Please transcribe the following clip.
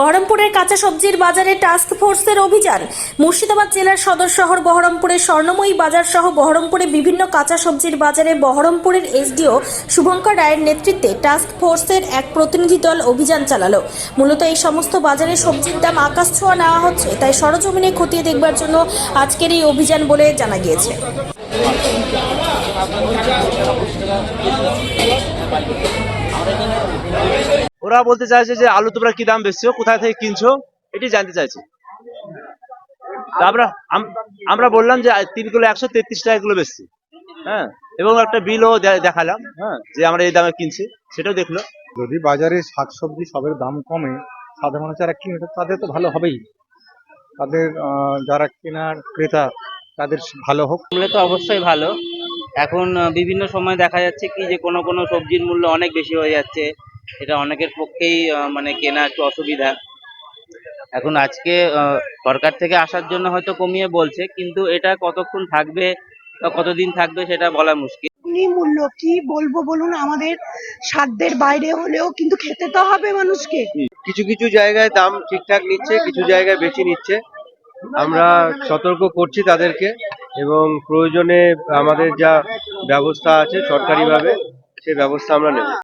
বহরমপুরের কাঁচা সবজির বাজারে টাস্ক ফোর্সের অভিযান। মুর্শিদাবাদ জেলার সদর শহর বহরমপুরের স্বর্ণময়ী বাজার সহ বহরমপুরে বিভিন্ন কাঁচা সবজির বাজারে বহরমপুরের এসডিও শুভঙ্কর রায়ের নেতৃত্বে টাস্ক ফোর্সের এক প্রতিনিধি দল অভিযান চালালো। মূলত এই সমস্ত বাজারে সবজির দাম আকাশ ছোঁয়া নেওয়া হচ্ছে, তাই সরজমিনে খতিয়ে দেখবার জন্য আজকের এই অভিযান বলে জানা গিয়েছে। ওরা বলতে চাইছে যে আলু তোমরা কি দাম বেচছো? কোথায় থেকে কিনছো? এটি জানতে চাইছে। তা আমরা আম- আমরা বললাম যে তিন কিলো একশো তেত্রিশ টাকা কিলো বেচছি। হ্যাঁ? এবং একটা বিলও দে- দেখালাম হ্যাঁ যে আমরা এই দামে কিনছি। সেটাও দেখল। যদি বাজারে শাকসবজি সবের দাম কমে সাধারণ যারা কিনে তাদের তো ভালো হবেই। তাদের আহ, যারা কেনার ক্রেতা তাদের ভালো হোক। মূল্য তো অবশ্যই ভালো। এখন বিভিন্ন সময় দেখা যাচ্ছে কি যে কোনো কোনো সবজির মূল্য অনেক বেশি হয়ে যাচ্ছে। এটা অনেকের পক্ষেই আহ, মানে কেনা একটু অসুবিধা। এখন আজকে আহ, সরকার থেকে আসার জন্য হয়তো কমিয়ে বলছে কিন্তু এটা কতক্ষণ থাকবে বা কতদিন থাকবে সেটা বলা মুশকিল। মূল্য কি বলব বলুন? আমাদের সাধ্যের বাইরে হলেও কিন্তু খেতে তো হবে মানুষকে। কিছু কিছু জায়গায় দাম ঠিকঠাক নিচ্ছে কিছু জায়গায় বেশি নিচ্ছে। আমরা সতর্ক করছি তাদেরকে এবং প্রয়োজনে আমাদের যা ব্যবস্থা আছে সরকারিভাবে সেই ব্যবস্থা আমরা নেব।